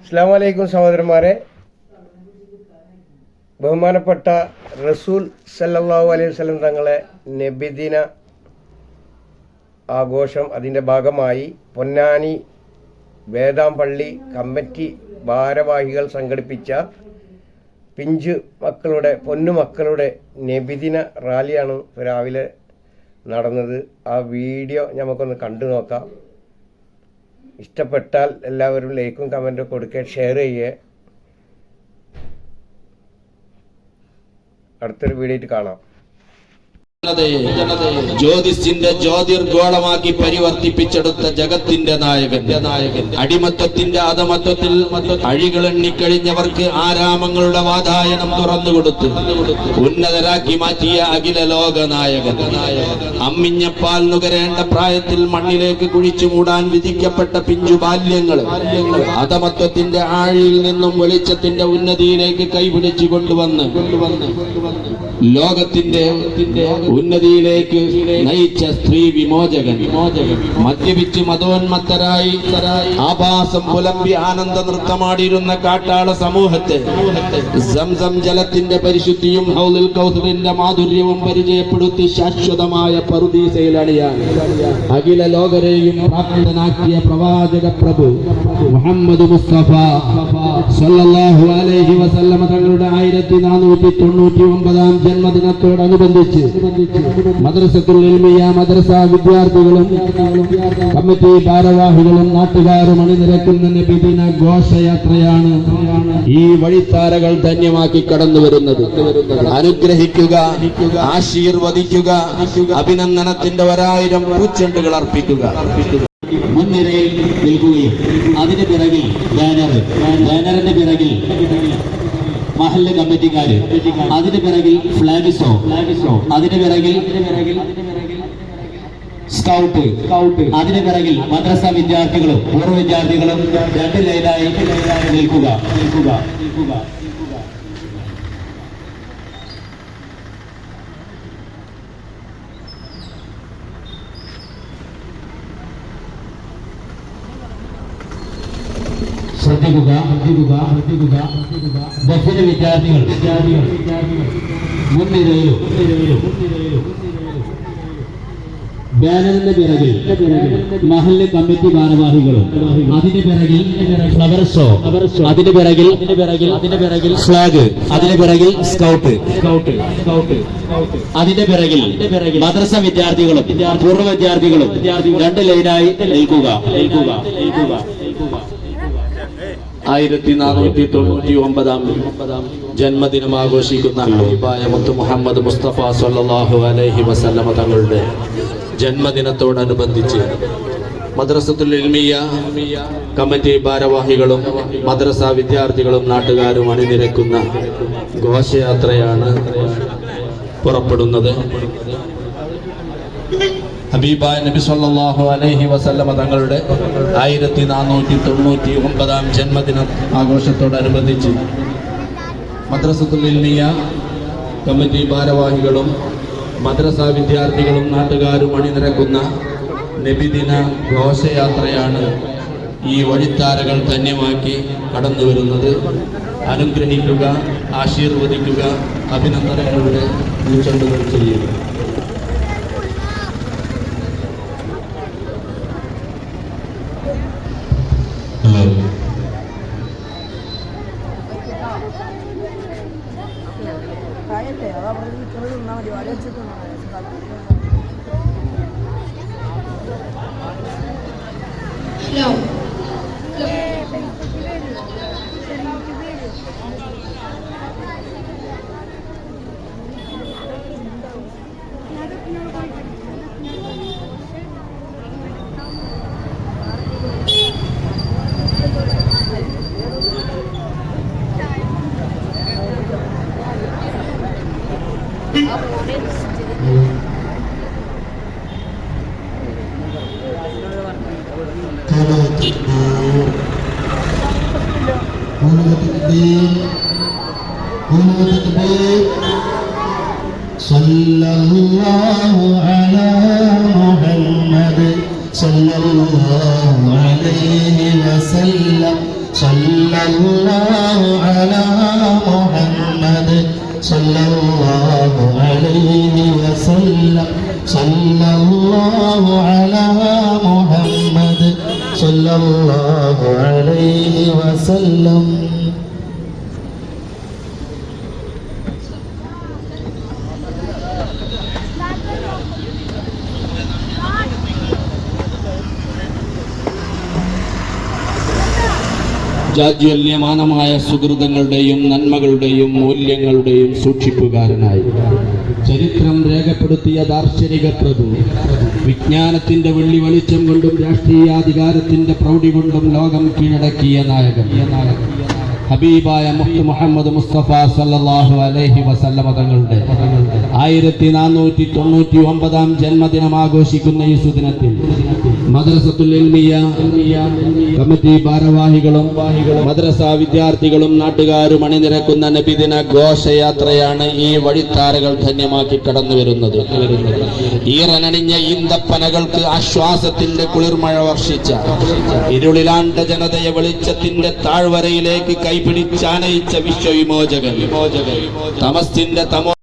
അസ്സാം വലൈക്കും സഹോദരന്മാരെ. ബഹുമാനപ്പെട്ട റസൂൽ സല്ലാഹു അലൈഹി വസല്ലം തങ്ങളെ നബിദിന ആഘോഷം അതിന്റെ ഭാഗമായി പൊന്നാനി വേദാമ്പള്ളി കമ്മിറ്റി ഭാരവാഹികൾ സംഘടിപ്പിച്ച പിഞ്ചു മക്കളുടെ പൊന്നു മക്കളുടെ നബിദിന റാലിയാണ് രാവിലെ നടന്നത്. ആ വീഡിയോ നമുക്കൊന്ന് കണ്ടു നോക്കാം. ഇഷ്ടപ്പെട്ടാൽ എല്ലാവരും ലൈക്കും കമന്റും കൊടുക്കുക ഷെയർ ചെയ്യുക. അടുത്തൊരു വീഡിയോയിട്ട് കാണാം. ജ്യോതിസിന്റെ ജ്യോതിർഗോളമാക്കി പരിവർത്തിപ്പിച്ചെടുത്ത ജഗത്തിന്റെ നായകൻ. നായകൻ. അടിമത്തത്തിന്റെ അധമത്വത്തിൽ അഴികൾ എണ്ണിക്കഴിഞ്ഞവർക്ക് ആരാമങ്ങളുടെ വാതായനം തുറന്നുകൊടുത്ത് ഉന്നതരാക്കി മാറ്റിയ അഖില ലോക നായകൻ. അമ്മിഞ്ഞപ്പാൽ നുകരേണ്ട പ്രായത്തിൽ മണ്ണിലേക്ക് കുഴിച്ചു മൂടാൻ വിധിക്കപ്പെട്ട പിഞ്ചു ബാല്യങ്ങൾ അധമത്വത്തിന്റെ ആഴിയിൽ നിന്നും വെളിച്ചത്തിന്റെ ഉന്നതിയിലേക്ക് കൈപിടിച്ചു കൊണ്ടുവന്ന് കൊണ്ടുവന്ന് ലോകത്തിന്റെ ഉന്നതിയിലേക്ക് നയിച്ച സ്ത്രീ വിമോചകൻ മദ്യപിച്ച് മതോന്മത്തരായി ആഭാസം പുലമ്പി ആനന്ദ നൃത്തമാടിയിരുന്ന കാട്ടാള സമൂഹത്തെ സംസം ജലത്തിന്റെ പരിശുദ്ധിയും ഹൗലിൽ കൗസറിന്റെ മാധുര്യവും പരിചയപ്പെടുത്തി ശാശ്വതമായ പറുദീസയിലണിയാൻ അഖില ലോകരെയും പ്രാപ്തനാക്കിയ പ്രവാചക പ്രഭു മുഹമ്മദ് മുസ്തഫ സല്ലല്ലാഹു അലൈഹി വസല്ലമ തങ്ങളുടെ ആയിരത്തി നാനൂറ്റി തൊണ്ണൂറ്റി ഒമ്പതാം ജന്മദിനത്തോടനുബന്ധിച്ച് മദ്രസത്തുൽ ഇൽമിയ മദ്രസ വിദ്യാർത്ഥികളും കമ്മിറ്റി ഭാരവാഹികളും നാട്ടുകാരും അണിനിരക്കുന്ന നബിദിന ഘോഷയാത്രയാണ് ഈ വഴിത്താരകൾ ധന്യമാക്കി കടന്നു വരുന്നത് അനുഗ്രഹിക്കുക ആശീർവദിക്കുക അഭിനന്ദനത്തിന്റെ ഒരായിരം പൂച്ചെണ്ടുകൾ അർപ്പിക്കുക. മുൻനിരയിൽ നിൽക്കുകയും അതിന് പിറകിൽ ബാനർ ബാനറിന്റെ പിറകിൽ മഹല്ല് കമ്മിറ്റിക്കാര് അതിന് പിറകിൽ ഫ്ലാഗ് ഷോ അതിന് പിറകിൽ സ്കൗട്ട് സ്കൗട്ട് അതിന് പിറകിൽ മദ്രസ വിദ്യാർത്ഥികളും പൂർവ വിദ്യാർത്ഥികളും രണ്ട് ലൈനായി നിൽക്കുക നിൽക്കുക നിൽക്കുക. ശ്രദ്ധിക്കുക ശ്രദ്ധിക്കുക ശ്രദ്ധിക്കുക. ബസ്സിലെ വിദ്യാർത്ഥികൾ വിദ്യാർത്ഥികൾ. മുൻനിരയിലും ബാനറിന്റെ പിറകിൽ മഹല്ല് കമ്മിറ്റി ഭാരവാഹികളും. അതിന് പിറകിൽ ഫ്ലവർ അതിന് പിറകിൽ പിറകിൽ അതിന്റെ പിറകിൽ ഫ്ലാഗ്. അതിന് പിറകിൽ സ്കൗട്ട് സ്കൗട്ട് സ്കൗട്ട്. അതിന്റെ പിറകിൽ മദ്രസ വിദ്യാർത്ഥികളും പൂർവ വിദ്യാർത്ഥികളും രണ്ട് ലൈനായി നിൽക്കുക. ആയിരത്തി നാനൂറ്റി തൊണ്ണൂറ്റി ഒമ്പതാം ജന്മദിനം ആഘോഷിക്കുന്ന ഹബീബായ മുത്തു മുഹമ്മദ് മുസ്തഫ സല്ലല്ലാഹു അലൈഹി വസല്ലമ തങ്ങളുടെ ജന്മദിനത്തോടനുബന്ധിച്ച് മദ്രസത്തുൽ ഇൽമിയ കമ്മിറ്റി ഭാരവാഹികളും മദ്രസ വിദ്യാർത്ഥികളും നാട്ടുകാരും അണിനിരക്കുന്ന ഘോഷയാത്രയാണ് പുറപ്പെടുന്നത്. ഹബീബായ നബി സല്ലല്ലാഹു അലൈഹി വസല്ലമ തങ്ങളുടെ ആയിരത്തി നാനൂറ്റി തൊണ്ണൂറ്റി ഒമ്പതാം ജന്മദിന ആഘോഷത്തോടനുബന്ധിച്ച് മദ്രസത്തുൽ ഇൽമിയ കമ്മിറ്റി ഭാരവാഹികളും മദ്രസ വിദ്യാർത്ഥികളും നാട്ടുകാരും അണിനിരക്കുന്ന നബിദിന ഘോഷയാത്രയാണ് ഈ വഴിത്താരകൾ ധന്യമാക്കി കടന്നു വരുന്നത്. അനുഗ്രഹിക്കുക ആശീർവദിക്കുക അഭിനന്ദനങ്ങളുടെ പൂച്ചെണ്ടുകൾ ചെയ്യുക. കായല്ലേ അതാ പറഞ്ഞത് ചെറുത് നിന്നാൽ മതി. വല വെച്ചിട്ട് ഹലോ. صلى الله على محمد صلى الله عليه وسلم. صلى الله على محمد صلى الله عليه وسلم. صلى الله على محمد صلى الله عليه وسلم ജാജ്വല്യമാനമായ സുഹൃതങ്ങളുടെയും നന്മകളുടെയും മൂല്യങ്ങളുടെയും സൂക്ഷിപ്പുകാരനായി ചരിത്രം രേഖപ്പെടുത്തിയ ദാർശനിക പ്രഭു. വിജ്ഞാനത്തിന്റെ വെള്ളി വെളിച്ചം കൊണ്ടും രാഷ്ട്രീയാധികാരത്തിന്റെ പ്രൗഢി കൊണ്ടും ലോകം കീഴടക്കിയ നായകൻ. ഹബീബായ മുഹ് മുഹമ്മദ് മുസ്തഫ സല്ലാഹു അലൈഹി വസല്ലമ തങ്ങളുടെ ആയിരത്തി നാനൂറ്റി തൊണ്ണൂറ്റി ഒമ്പതാം ജന്മദിനം ആഘോഷിക്കുന്ന ഈ സുദിനത്തിൽ മദ്രസത്തുൽ ഇൽമിയ കമ്മിറ്റി ഭാരവാഹികളും മദ്രസ വിദ്യാർത്ഥികളും നാട്ടുകാരും അണിനിരക്കുന്ന നബിദിന ഘോഷയാത്രയാണ് ഈ വഴിത്താരകൾ ധന്യമാക്കി കടന്നു വരുന്നത് ഈറനണിഞ്ഞ ഈന്തപ്പനകൾക്ക് ആശ്വാസത്തിന്റെ കുളിർമഴ വർഷിച്ച ഇരുളിലാണ്ട ജനതയെ വെളിച്ചത്തിന്റെ താഴ്വരയിലേക്ക് കൈപിടിച്ചാനയിച്ച വിശ്വവിമോചകൻ വിമോചകൻ തമസ്തിന്റെ തമോ